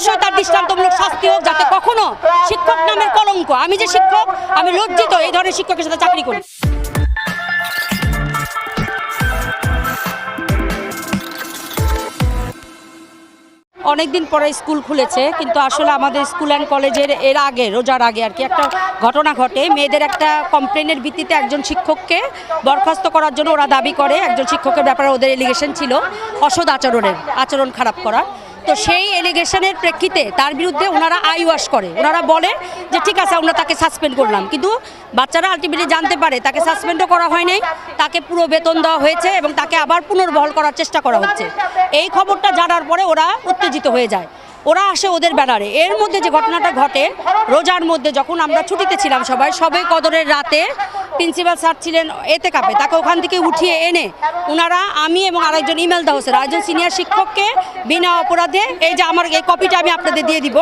অবশ্যই তার দৃষ্টান্তমূলক শাস্তি হোক, যাতে কখনো শিক্ষক নামের কলঙ্ক। আমি যে শিক্ষক, আমি লজ্জিত এই ধরনের শিক্ষকের সাথে চাকরি করি। অনেকদিন পরে স্কুল খুলেছে, কিন্তু আসলে আমাদের স্কুল অ্যান্ড কলেজের এর আগে, রোজার আগে আর কি একটা ঘটনা ঘটে। মেয়েদের একটা কমপ্লেনের ভিত্তিতে একজন শিক্ষককে বরখাস্ত করার জন্য ওরা দাবি করে। একজন শিক্ষকের ব্যাপারে ওদের এলিগেশন ছিল অসৎ আচরণের, আচরণ খারাপ করা তো সেই এলিগেশনের প্রেক্ষিতে তার বিরুদ্ধে ওনারা আই ওয়াশ করে। ওনারা বলে যে, ঠিক আছে, আমরা তাকে সাসপেন্ড করলাম। কিন্তু বাচ্চারা আলটিমেটলি জানতে পারে, তাকে সাসপেন্ডও করা হয় নাই, তাকে পুরো বেতন দেওয়া হয়েছে এবং তাকে আবার পুনর্বহাল করার চেষ্টা করা হচ্ছে। এই খবরটা জানার পরে ওরা উত্তেজিত হয়ে যায়। ওরা আসে ওদের ব্যানারে। এর মধ্যে যে ঘটনাটা ঘটে, রোজার মধ্যে যখন আমরা ছুটিতে ছিলাম সবাই, সবে কদরের রাতে প্রিন্সিপাল স্যার ছিলেন এতে কাপে। তাকে ওখান থেকে উঠিয়ে এনে ওনারা আমি এবং আরেকজন ইমেল দাহসের আরেকজন সিনিয়র শিক্ষককে বিনা অপরাধে এই যে আমার এই কপিটা আমি আপনাদের দিয়ে দিব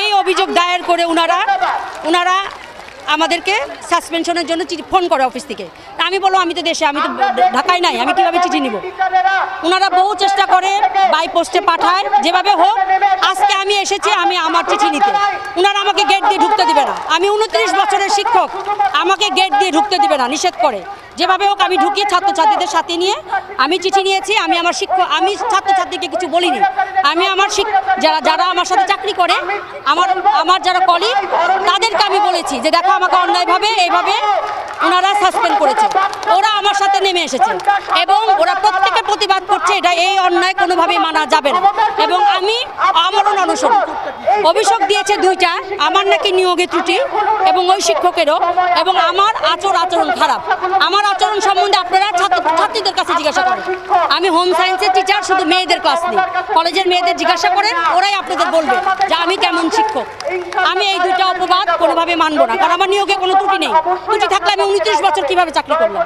এই অভিযোগ দায়ের করে ওনারা ওনারা আমাদেরকে সাসপেনশনের জন্য ফোন করে অফিস থেকে। তা আমি বলো আমি তো দেশে আমি তো ঢাকায় নাই, আমি কীভাবে চিঠি নিব? ওনারা বহু চেষ্টা করে, বাই পোস্টে পাঠায়, যেভাবে হোক, আজকে আমি এসেছি, আমি আমার চিঠি নিতে। ওনারা আমাকে গেট দিয়ে ঢুকতে দিবে না। আমি উনত্রিশ বছরের শিক্ষক, আমাকে গেট দিয়ে ঢুকতে দিবে না, নিষেধ করে। যেভাবে হোক, আমি ঢুকিয়ে ছাত্রছাত্রীদের সাথে নিয়ে, আমি চিঠি নিয়েছি, আমি আমার শিক্ষক, আমি ছাত্রছাত্রীকে কিছু বলিনি। আমি আমার যারা যারা আমার সাথে চাকরি করে, আমার আমার যারা কলিগ তাদেরকে আমি বলেছি যে, দেখো, আমাকে অন্যায়ভাবে, এইভাবে ওনারা সাসপেন্ড করেছে। ওরা আমার সাথে নেমে এসেছে। এবং ওরা প্রত্যেকে প্রতিবাদ করছে, এটা এই অন্যায় কোনোভাবেই মানা যাবে না। এবং আমি আমরণ অনুসরণ অভিযোগ দিয়েছে দুইটা, আমার নাকি নিয়োগে ত্রুটি এবং ওই শিক্ষকেরও। এবং আমার আচর আচরণ খারাপ। আমার আচরণ সম্বন্ধে আপনারা ছাত্র ছাত্রীদের জিজ্ঞাসা করেন। আমি হোম সায়েন্সের টিচার শুধু মেয়েদের ক্লাস নিই কলেজের মেয়েদের জিজ্ঞাসা করেন, ওরাই আপনাদের বলবে যে আমি কেমন শিক্ষক। আমি এই দুইটা অপবাদ কোনোভাবে মানবো না, কারণ আমার নিয়োগে কোনো ত্রুটি নেই। ত্রুটি থাকলে আমি উনত্রিশ বছর কীভাবে চাকরি করলাম?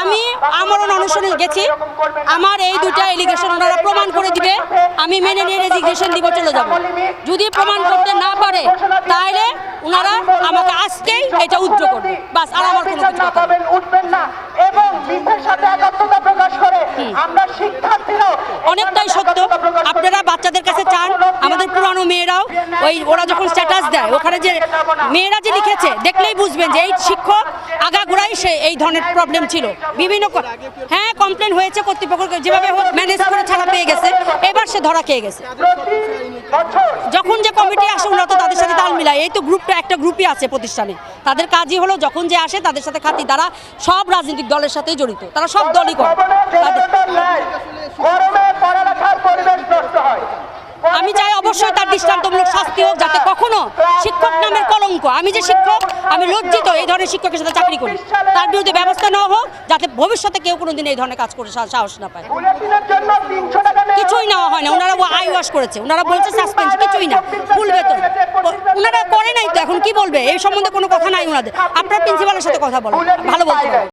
আমি আমরণ অনুসরণে গেছি। আমার এই দুইটা এলিগেশন ওনারা প্রমাণ করে দিবে। আমি মেনে নিয়ে রেজিগনেশন দিব, চলে যাব। যদি প্রমাণ করতে না পারে, তাহলে ওনারা এটা উদ্র করবে। বাস আর আমার কোনো কিছু পাবেন উঠবেন না। এবং মিথ্যার সাথে একাত্মতা প্রকাশ করে আমরা শিক্ষার্থীরাও অনেকটাই সত্য আপনারা বাচ্চাদের কাছে চান আমাদের পুরানো মেয়েরাও ওই ওরা যখন স্ট্যাটাস দেয়, ওখানে যে মেয়েরা যে লিখেছে, দেখলেই বুঝবেন যে এই শিক্ষক আগাগোড়াই সে এই ধরনের প্রবলেম ছিল। বিভিন্ন হ্যাঁ কমপ্লেন হয়েছে কর্তৃপক্ষ যেভাবে ম্যানেজ করে ছাড়া পেয়ে গেছে। এবার সে ধরা খেয়ে গেছে। যখন যে কমিটি আসে, ওরা তো তাদের সাথে তাল মিলায়। এই তো গ্রুপটা একটা গ্রুপই আছে প্রতিষ্ঠানে। তাদের কাজই হলো যখন যে আসে, তাদের সাথে খাতি, তারা সব রাজনৈতিক দলের সাথেই জড়িত। তারা সব দলই করে ভবনের তাদের জেনারেটর নাই গরমে পড়ালেখার পরিবেশ নষ্ট হয় আমি চাই অবশ্যই তার দৃষ্টান্তমূলক শাস্তি হোক, যাতে কখনো শিক্ষক নামের কলঙ্ক। আমি যে শিক্ষক, আমি লজ্জিত এই ধরনের শিক্ষকের সাথে চাকরি করি। তার বিরুদ্ধে ব্যবস্থা নেওয়া হোক, যাতে ভবিষ্যতে কেউ কোনোদিন এই ধরনের কাজ করে সাহস না পায়। কিছুই নেওয়া হয় না। ওনারা আই ওয়াশ করেছে। ওনারা বলছে সাসপেন্স, কিছুই না। ফুল বেতন ওনারা করে নাই তো, এখন কি বলবে? এই সম্বন্ধে কোনো কথা নাই ওনাদের। আপনার প্রিন্সিপালের সাথে কথা বলেন ভালো বলতে